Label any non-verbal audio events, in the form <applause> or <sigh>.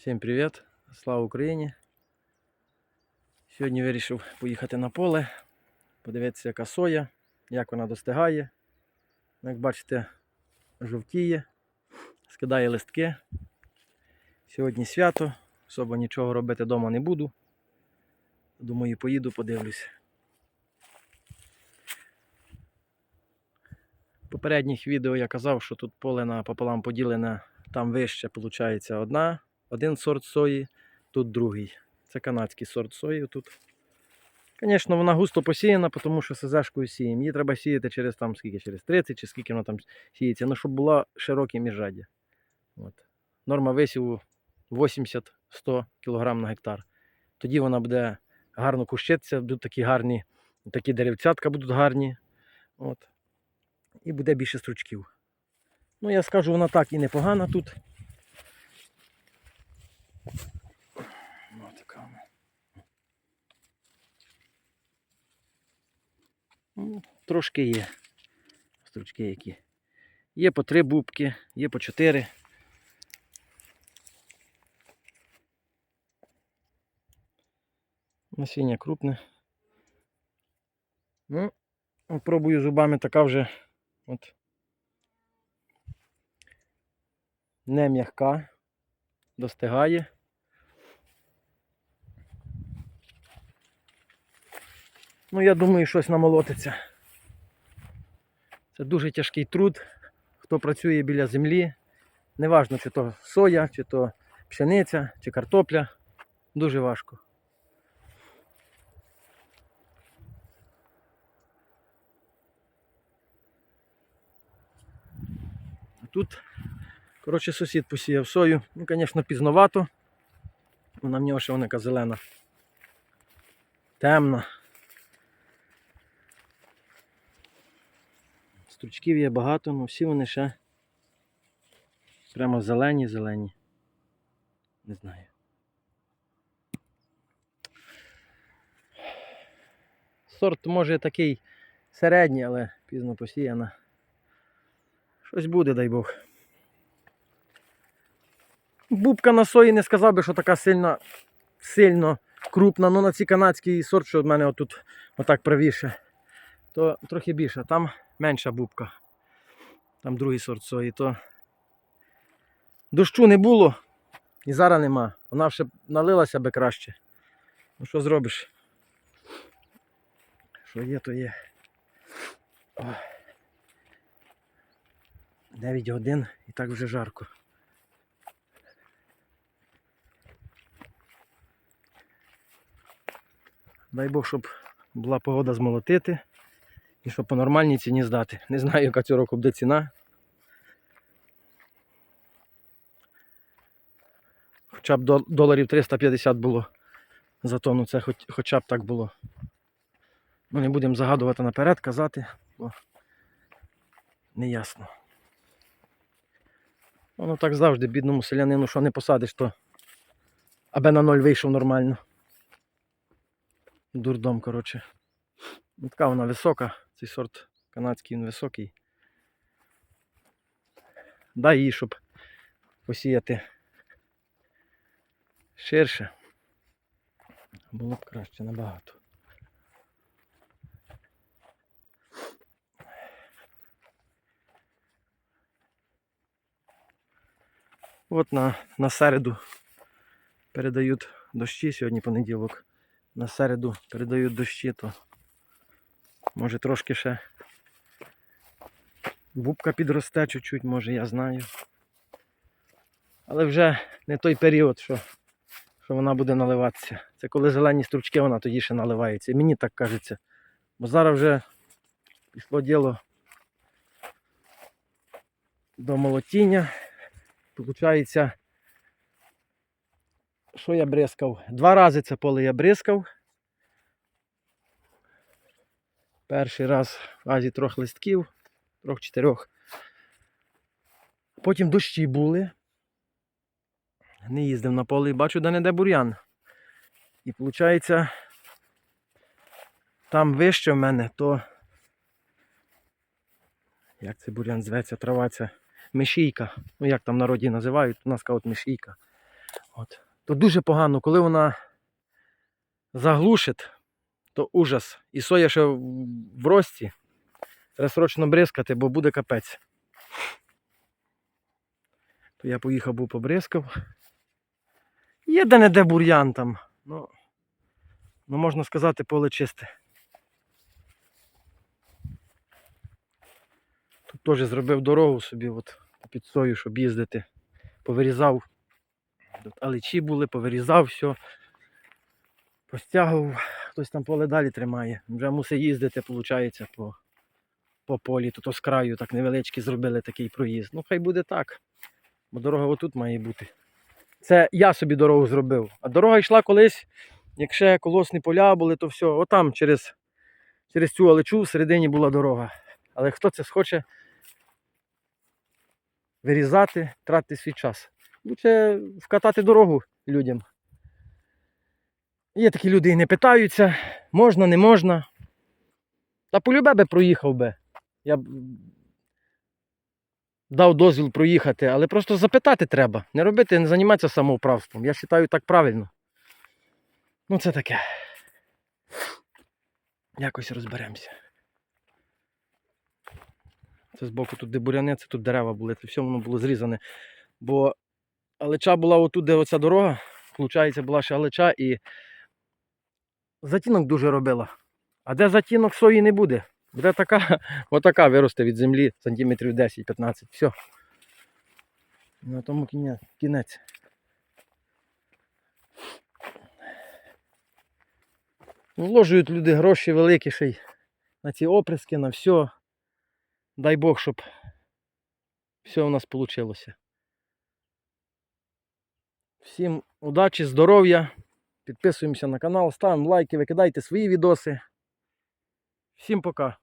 Всім привіт! Слава Україні! Сьогодні вирішив поїхати на поле, подивитися, яка соя, як вона достигає. Як бачите, жовтіє, скидає листки. Сьогодні свято, особо нічого робити вдома не буду. Думаю, поїду, подивлюсь. В попередніх відео я казав, що тут поле напополам поділене, там вище, виходить, одна один сорт сої, тут другий. Це канадський сорт сої тут. Звісно, вона густо посіяна, тому що СЗшкою сіємо. Її треба сіяти через там скільки, через 30 чи скільки вона там сіється. Ну, щоб була широке міжряддя. От. Норма висіву 80-100 кг на гектар. Тоді вона буде гарно кущитися, будуть такі гарні, такі деревцятка будуть гарні. От. І буде більше стручків. Ну, я скажу, вона так і непогана тут. Вона. Ну, Трошки є. Стручки які. Є по три бубки, є по чотири. Насіння крупне. Ну, пробую зубами така вже от не м'яка, достигає. Ну, я думаю, щось намолотиться. Це дуже тяжкий труд. Хто працює біля землі, неважно, чи то соя, чи то пшениця, чи картопля. Дуже важко. Тут, коротше, сусід посіяв сою. Ну, звісно, пізновато. Вона в нього ще вона зелена. Темна. Стручків є багато, але всі вони ще прямо зелені, зелені. Не знаю. Сорт може такий середній, але пізно посіяна. Щось буде, дай Бог. Бубка на сої не сказав би, що така сильно, сильно крупна, ну на цій канадський сорт, що в мене отут отак правіше, то трохи більше. Там менша бубка. Там другий сорт сої, то дощу не було і зараз нема. Вона вже налилася би краще. Ну що зробиш? Що є, то є. Ой. 9 годин і так вже жарко. Дай Бог, щоб була погода змолотити і щоб по нормальній ціні здати. Не знаю, яка цього року буде ціна. Хоча б доларів 350 було за тонну, це хоч, хоча б так було. Ну, не будемо загадувати наперед, казати, бо не ясно. Воно так завжди, бідному селянину, що не посадиш, то аби на ноль вийшов нормально. Дурдом, коротше. Ну, Така вона висока, цей сорт канадський він високий. Дай її, щоб посіяти ширше. Було б краще набагато. От на, на середу передають дощі, сьогодні понеділок. На середу передають дощі, то може трошки ще бубка підросте чуть-чуть, може я знаю. Але вже не той період, що, що вона буде наливатися. Це коли зелені стручки, вона тоді ще наливається. І мені так кажеться. Бо зараз вже пішло діло до молотіння. Получається, що я бризкав? Два рази це поле я бризкав. Перший раз в азі трьох листків, трьох-чотирьох. Потім дощі були. Не їздив на поле і бачу, де не де бур'ян. І виходить, там вище в мене, то як це бур'ян зветься, трава це мишійка. Ну як там народі називають, у нас кажуть мишійка. От. То дуже погано, коли вона заглушить, то ужас. І соя ще в рості. Треба срочно бризкати, бо буде капець. То я поїхав був побризкав. Є де не де бур'ян там. Ну, ну, можна сказати, поле чисте. Тут теж зробив дорогу собі от, під сою, щоб їздити. Повирізав. Тут алечі були, повирізав все. Постягував, хтось там поле далі тримає. Вже мусить їздити, виходить, по, по полі. Тут з краю так невеличкий зробили такий проїзд. Ну, хай буде так. Бо дорога отут має бути. Це я собі дорогу зробив. А дорога йшла колись, як ще колосні поля були, то все. Отам через, через цю алечу всередині була дорога. Але хто це схоче вирізати, тратити свій час. Лучше вкатати дорогу людям. Є такі люди і не питаються, можна, не можна. Та полюбе би проїхав би. Я б дав дозвіл проїхати, але просто запитати треба. Не робити, не займатися самоуправством. Я вважаю так правильно. Ну це таке. Якось розберемося. Це збоку тут де буряни, це тут дерева були, це все воно було зрізане. Бо алеча була отут, де оця дорога, виходить, була ще алеча і затінок дуже робила. А де затінок сої не буде. Буде така, <laughs> отака виросте від землі сантиметрів 10-15. Все. На тому кінець. Вложують люди гроші великі ще й на ці оприски, на все. Дай Бог, щоб все у нас вийшло. Всім удачі, здоров'я. Підписуємося на канал, ставимо лайки, викидайте свої відоси. Всім пока.